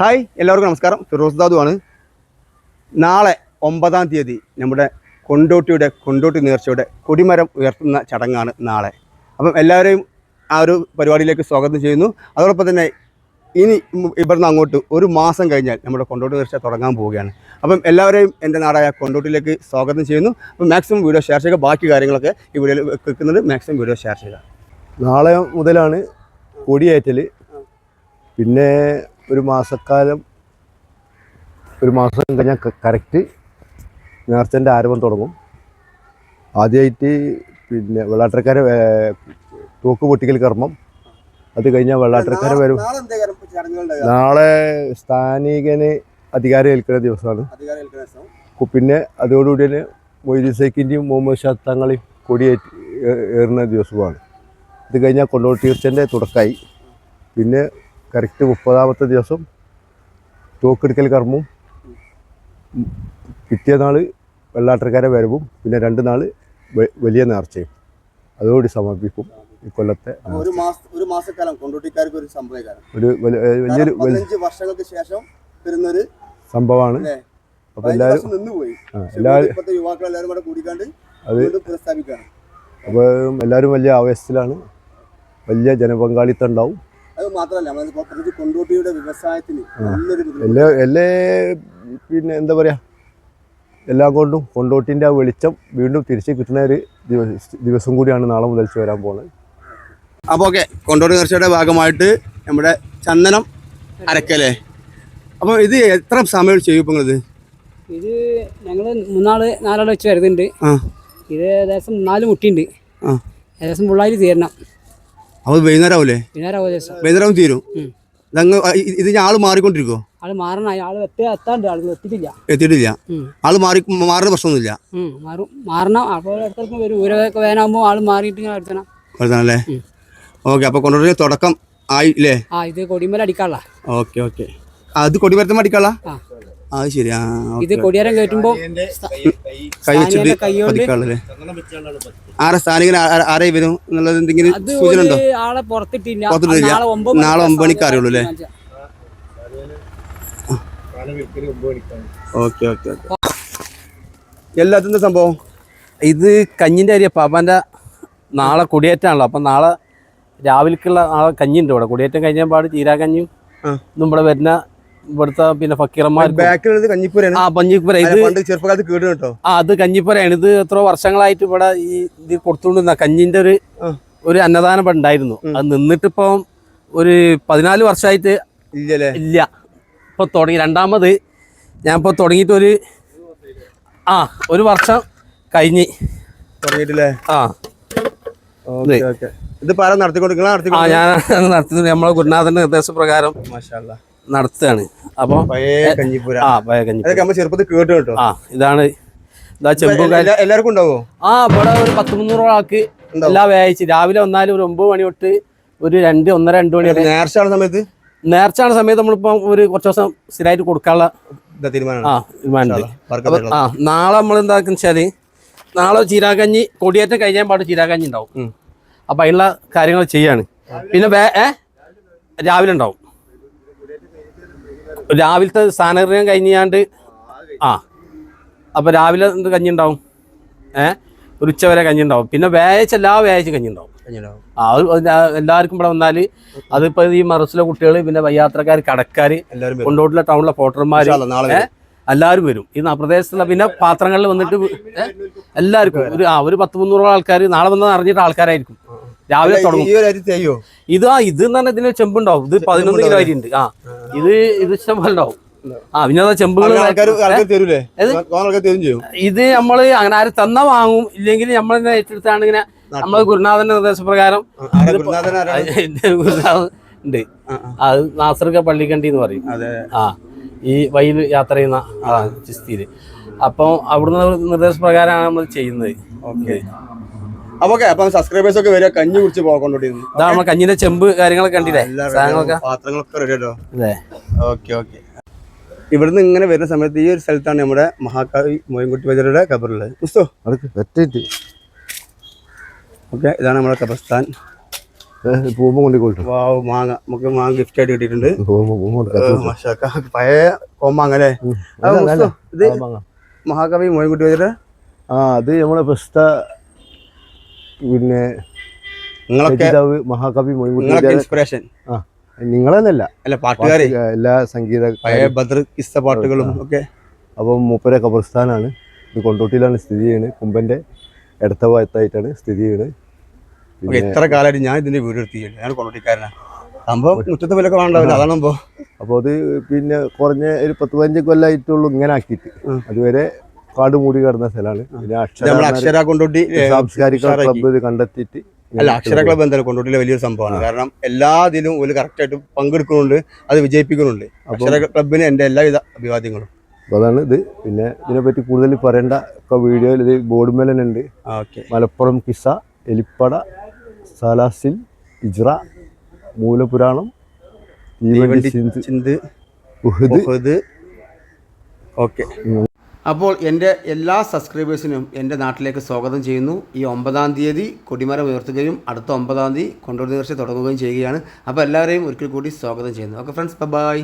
Hi എല്ലാവർക്കും നമസ്കാരം. ഫിറോസ് ദാദു ആണ്. നാളെ ഒമ്പതാം തീയതി നമ്മുടെ കൊണ്ടോട്ടിയുടെ കൊണ്ടോട്ടി നേർച്ചയുടെ കൊടിമരം ഉയർത്തുന്ന ചടങ്ങാണ് നാളെ. അപ്പം എല്ലാവരെയും ആ ഒരു പരിപാടിയിലേക്ക് സ്വാഗതം ചെയ്യുന്നു. അതോടൊപ്പം തന്നെ ഇനി ഇവിടുന്ന് അങ്ങോട്ട് ഒരു മാസം കഴിഞ്ഞാൽ നമ്മുടെ കൊണ്ടോട്ടി നേർച്ച തുടങ്ങാൻ പോവുകയാണ്. അപ്പം എല്ലാവരെയും എന്റെ നാടായ കൊണ്ടോട്ടിയിലേക്ക് സ്വാഗതം ചെയ്യുന്നു. അപ്പം മാക്സിമം വീഡിയോ ഷെയർ ചെയ്യുക ബാക്കി കാര്യങ്ങളൊക്കെ ഈ വീഡിയോയിൽ വെക്കുന്നത് മാക്സിമം വീഡിയോ ഷെയർ ചെയ്യുക. നാളെ മുതലാണ് കൊടിയേറ്റൽ പിന്നെ ഒരു മാസക്കാലം ഒരു മാസം കഴിഞ്ഞാൽ കറക്റ്റ് നേർച്ചന്റെ ആരംഭം തുടങ്ങും. ആദ്യമായിട്ട് പിന്നെ വെള്ളാട്ടക്കാരെ തോക്ക് പൊട്ടിക്കൽ കർമ്മം. അത് കഴിഞ്ഞാൽ വെള്ളാട്ടക്കാരെ വരും. നാളെ സ്ഥാനികന് അധികാരം ഏൽക്കുന്ന ദിവസമാണ്. പിന്നെ അതോടുകൂടി തന്നെ മൊയ്തീ സൈക്കിന്റെയും മുഹമ്മദ് ഷാ തങ്ങളെയും കൊടിയേറ്റ് ഏറുന്ന ദിവസമാണ്. ഇത് കഴിഞ്ഞാൽ കൊണ്ടോട്ടി തീർച്ചന്റെ തുടക്കമായി പിന്നെ കറക്റ്റ് മുപ്പതാമത്തെ ദിവസം തോക്കെടുക്കൽ കർമ്മവും പിറ്റേ നാൾ വെള്ളാട്ടക്കാരെ വരവും പിന്നെ രണ്ട് നാൾ വലിയ നേർച്ചയും. അതോടി സമർപ്പിക്കും ഈ കൊല്ലത്തെ ഒരു ഒരു മാസക്കാലം കൊണ്ടോട്ടിക്കാർക്ക് ഒരു വലിയൊരു വർഷങ്ങൾക്ക് ശേഷം വരുന്നൊരു സംഭവമാണ്. അപ്പം യുവാക്കൾ കൂടെ കൂടിക്കാണ്ട് അത് പുനഃസ്ഥാപിക്കുകയാണ്. അപ്പോൾ എല്ലാവരും വലിയ ആവേശത്തിലാണ്. വലിയ ജനപങ്കാളിത്തം ഉണ്ടാവും. അത് മാത്രമല്ല പ്രത്യേകിച്ച് കൊണ്ടോട്ടിയുടെ വ്യവസായത്തിന്. എല്ലാ എല്ലാ പിന്നെ എന്താ പറയുക എല്ലാം കൊണ്ടും കൊണ്ടോട്ടിന്റെ ആ വെളിച്ചം വീണ്ടും തിരിച്ച് കിട്ടുന്ന ഒരു ദിവസം കൂടിയാണ് നാളെ മുതൽ വരാൻ പോകുന്നത് അപ്പോൾ ഓക്കെ കൊണ്ടോട്ടി നേർച്ചയുടെ ഭാഗമായിട്ട് നമ്മുടെ ചന്ദനം അരക്കല്ലേ? അപ്പോൾ ഇത് എത്ര സമയം ചെയ്യും ഇപ്പം ഇത് ഇത് ഞങ്ങൾ മൂന്നാൾ നാലാൾ വെച്ച് വരുന്നുണ്ട്. ഇത് ഏകദേശം നാല് മുട്ടിയുണ്ട്. ആ. ഏകദേശം ഫുള്ളായിട്ട് തീരണം. അപ്പോൾ വൈകുന്നേരം ആവൂലേ വൈകുന്നേരം തീരും. ഉം. ഇതങ്ങ് ഇത് ഞാൻ ആൾ മാറിക്കൊണ്ടിരിക്കോ ആൾ മാറണ ആൾ എത്തി എത്താണ്ട് ആളുകൾ എത്തിയിട്ടില്ല. എത്തിയിട്ടില്ല. ആൾ മാറി മാറുന്ന പ്രശ്നമൊന്നുമില്ല. മാറും. മാറണം അപ്പോൾ ഇടയ്ക്കിടയ്ക്ക് വരും ഊരൊക്കെ വേനാകുമ്പോൾ ആൾ മാറിയിട്ട് ഞാൻ എടുത്തണം വരുന്നല്ലേ ഉം. ഓക്കെ അപ്പോൾ കൊണ്ടുവരുന്ന തുടക്കം ആയില്ലേ ആ ഇത് കൊടിമല അടിക്കാനുള്ള. Okay okay. അത് കൊടിമരത്തം അടിക്കാനുള്ള? ആ. അത് ശരി ആ ഇത് കൊടിയാരം കയറ്റുമ്പോ കൈ വെച്ചിട്ട് പതിക്കാളല്ലേ? ആരാ സ്ഥാനികൻ? ആ- ആ- വരും എന്നുള്ളത് എന്തെങ്കിലും സൂചന ഉണ്ടോ? ആളെ പുറത്തിട്ടില്ല. നാളെ ഒമ്പത് മണിക്കാ അറിയുള്ളൂ അല്ലേ? Okay okay okay. എല്ലാത്തിന്റെ സംഭവം? ഇത് കഞ്ഞിന്റെ അരിയ. പാപ്പാന്റെ നാളെ കുടിയേറ്റാണല്ലോ. അപ്പം നാളെ രാവിലേക്കുള്ള നാളെ കഞ്ഞിണ്ട് ഇവിടെ. കുടിയേറ്റം കഴിഞ്ഞാൽ പാട് ആ. ഇതും ഇവിടെ വരുന്ന ഇവിടുത്തെ പിന്നെ ഫക്കീറന്മാർ ബാക്കിലുള്ളത് ആ പഞ്ഞിപ്പുര. ഇത് ചെറുപ്പകാലത്ത് കേട്ടു കേട്ടോ ആ അത് കഞ്ഞിപ്പുരയാണ്. ഇത് എത്ര വർഷങ്ങളായിട്ട് ഇവിടെ ഈ ഇത് കൊടുത്തുകൊണ്ടിരുന്ന കഞ്ഞിന്റെ ഒരു ഒരു അന്നദാനം ഇവിടെ ഉണ്ടായിരുന്നു അത് നിന്നിട്ടിപ്പം ഒരു പതിനാല് വർഷമായിട്ട് ഇല്ലല്ലേ? ഇല്ല. ഇപ്പൊ തുടങ്ങി. രണ്ടാമത് ഞാൻ ഇപ്പൊ തുടങ്ങിയിട്ട് ഒരു ആ ഒരു വർഷം കഴിഞ്ഞ്. തുടങ്ങിയിട്ടില്ലേ? ആ. Okay okay. ഇത് പാര നടത്തിക്കൊണ്ട് നിങ്ങൾ ആ ഞാൻ നടത്തി നമ്മളെ ഗുരുനാഥന്റെ നിർദ്ദേശപ്രകാരം. മാഷാല്ല നടത്തുകയാണ്. കഞ്ഞിപ്പൂര. ആ പഴയ ചെറുപ്പത്തിൽ കേട്ടു കേട്ടോ. ആ ഇതാണ് ഇതാ ചെമ്പും എല്ലാവർക്കും ഉണ്ടാവോ? ആ ഇവിടെ ഒരു പത്ത് മുന്നൂറ് ആൾക്ക് എല്ലാ വ്യാഴ്ച രാവിലെ വന്നാലും ഒരു ഒമ്പത് മണി തൊട്ട് ഒരു രണ്ട് ഒന്നര രണ്ട് മണി വരെ. നേർച്ചയാണ് സമയത്ത്? നേർച്ചാണ് സമയത്ത് നമ്മളിപ്പോ ഒരു കുറച്ച് ദിവസം സ്ഥിരമായിട്ട് കൊടുക്കാനുള്ള ആ തീരുമാനമുണ്ട്. ആ നാളെ നമ്മൾ എന്താക്കുന്ന വെച്ചാൽ നാളെ ചീരാകഞ്ഞി കൊടിയേറ്റം കഴിഞ്ഞാൽ പാട്ട് ചീരാകഞ്ഞി ഉണ്ടാവും. അപ്പൊ അതിനുള്ള കാര്യങ്ങൾ ചെയ്യാണ്. പിന്നെ ഏ? രാവിലെ ഉണ്ടാവും. രാവിലത്തെ സ്ഥാനകൃതം കഴിഞ്ഞാണ്ട് ആ. അപ്പോൾ രാവിലെ എന്ത് കഞ്ഞി ഉണ്ടാവും ഏ? ഒരു ഉച്ച വരെ കഞ്ഞി ഉണ്ടാവും പിന്നെ വ്യാഴാഴ്ച എല്ലാ വ്യാഴാഴ്ച കഞ്ഞി ഉണ്ടാവും ആ എല്ലാവർക്കും ഇവിടെ വന്നാൽ അതിപ്പോ ഈ മറസിലെ കുട്ടികൾ പിന്നെ വയ്യാത്രക്കാർ കടക്കാർ. കൊണ്ടോട്ടിലെ ടൗണിലെ പോട്ടർമാർ. എല്ലാവരും വരും. ഈ പ്രദേശത്തുള്ള പിന്നെ പാത്രങ്ങളിൽ വന്നിട്ട് എല്ലാവർക്കും ഒരു ആ ഒരു പത്ത് മുന്നൂറോളം ആൾക്കാർ നാളെ വന്നാൽ അറിഞ്ഞിട്ട് ആൾക്കാരായിരിക്കും. രാവിലെ തുടങ്ങും. ഇത് ആ ഇത് എന്ന് പറഞ്ഞാൽ ഇതിന് ചെമ്പുണ്ടാവും. ഇത് പതിനൊന്ന് കിലോ അരി ഉണ്ട് ആ. ഇത് ഇത് ഇഷ്ടം പോലെ ഉണ്ടാവും ആ പിന്നെ അതാ ചെമ്പുകൾ ഇത് നമ്മൾ അങ്ങനെ ആര് തന്ന വാങ്ങും. ഇല്ലെങ്കിൽ നമ്മൾ ഏറ്റെടുത്താണ് ഇങ്ങനെ നമ്മളെ ഗുരുനാഥന്റെ നിർദ്ദേശപ്രകാരം ഗുരുനാഥൻ ഉണ്ട്. അത് നാസർക്ക പള്ളിക്കണ്ടി എന്ന് പറയും. ആ ഈ വഴിയിൽ യാത്ര ചെയ്യുന്ന ആ ചിസ്തിയിൽ. അപ്പം അവിടുന്ന് നിർദ്ദേശപ്രകാരമാണ് നമ്മൾ ചെയ്യുന്നത്. ഓക്കെ. അപ്പൊ അപ്പൊ സബ്സ്ക്രൈബേഴ്സ് ഒക്കെ വരിക കഞ്ഞി കുടിച്ച് പോകൊണ്ടിരുന്നു ഇതാ നമ്മൾ കഞ്ഞിന്റെ ചെമ്പ് കാര്യങ്ങളൊക്കെ കണ്ടില്ലേ? പാത്രങ്ങളൊക്കെ റെഡി കേട്ടോ. അതെ. ഓക്കെ ഓക്കെ ഇവിടുന്ന് ഇങ്ങനെ വരുന്ന സമയത്ത് ഈ ഒരു സ്ഥലത്താണ് നമ്മുടെ മഹാകവി മോയൻകുട്ടി ബജറുടെ കബറുള്ളത് മുസ്തോ ഓക്കെ ഇതാണ് നമ്മുടെ ഖബർസ്ഥാൻ. മാങ്ങ. നമുക്ക് മാങ്ങ ഗിഫ്റ്റ് ആയിട്ട് കിട്ടിയിട്ടുണ്ട്. പഴയ കോമാങ്ങ അല്ലേ? ഇത് മഹാകവി മോയൻകുട്ടി വൈദ്യരുടെ ആ അത് നമ്മളെ പ്രസ്ത പിന്നെ നിങ്ങളൊക്കെ മഹാകവി മൊയ്മുട്ടി ഇൻസ്പിറേഷൻ ആ നിങ്ങളെന്നല്ല. അല്ല പാട്ടുകാരെ. എല്ലാ സംഗീത പഴയ ബദർ കിസ്സ പാട്ടുകളും ഒക്കെ. അപ്പം മൂപ്പര ഖബർസ്ഥാനാണ്. ഇത് കൊണ്ടോട്ടിയിലാണ് സ്ഥിതി ചെയ്യുന്നത് കുമ്പന്റെ ഇടത്ത ഭാഗത്തായിട്ടാണ് സ്ഥിതി ചെയ്യുന്നത് എത്ര കാലമായിട്ട് ഞാൻ ഇതിന്റെ വീട് എടുത്തില്ല ഞാൻ കൊണ്ടോട്ടിക്കാരനാണ്. സംഭവം മുറ്റത്തെ വിലൊക്കെ വേണ്ടാവില്ല അതാണ് സംഭവം. അപ്പോൾ അത് പിന്നെ കുറഞ്ഞ ഒരു പത്ത് പതിനഞ്ച് കൊല്ലമായിട്ടുള്ളൂ ഇങ്ങനെ ആക്കിയിട്ട്. അതുവരെ കാട് മൂടി കിടന്ന സ്ഥലമാണ്. പിന്നെ അക്ഷര കൊണ്ടോട്ടി സാംസ്കാരിക. ക്ലബ്ബ് ഇത് കണ്ടെത്തിയിട്ട് അല്ല അക്ഷര ക്ലബ്ബ് എന്തായാലും കൊണ്ടോട്ടിയിലെ വലിയൊരു സംഭവമാണ്. കാരണം എല്ലാ ഇതിലും ഒരു കറക്റ്റായിട്ട് പങ്കെടുക്കുന്നുണ്ട് അത് വിജയിപ്പിക്കുന്നുണ്ട്. അക്ഷര ക്ലബിന് എന്റെ എല്ലാവിധ അഭിവാദ്യങ്ങളും. അപ്പോൾ അതാണ് ഇത്. പിന്നെ ഇതിനെപ്പറ്റി കൂടുതൽ പറയേണ്ട ഒക്കെ വീഡിയോയിൽ ഇത് ബോർഡ് മേലൻ തന്നെ ഉണ്ട്. മലപ്പുറം കിസ എലിപ്പട സലാസിൽ ഇജ്ര മൂലപുരാണം തീവണ്ടി സിന്ധ് ഉഹദ്. ഓക്കെ. അപ്പോൾ എന്റെ എല്ലാ സബ്സ്ക്രൈബേഴ്സിനും എന്റെ നാട്ടിലേക്ക് സ്വാഗതം ചെയ്യുന്നു. ഈ ഒമ്പതാം തീയതി കൊടിമരം ഉയർത്തുകയും അടുത്ത ഒമ്പതാം തീയതി കൊണ്ടോടി നേർച്ച തുടങ്ങുകയും ചെയ്യുകയാണ്. അപ്പോൾ എല്ലാവരെയും ഒരിക്കൽ കൂടി സ്വാഗതം ചെയ്യുന്നു. Okay friends bye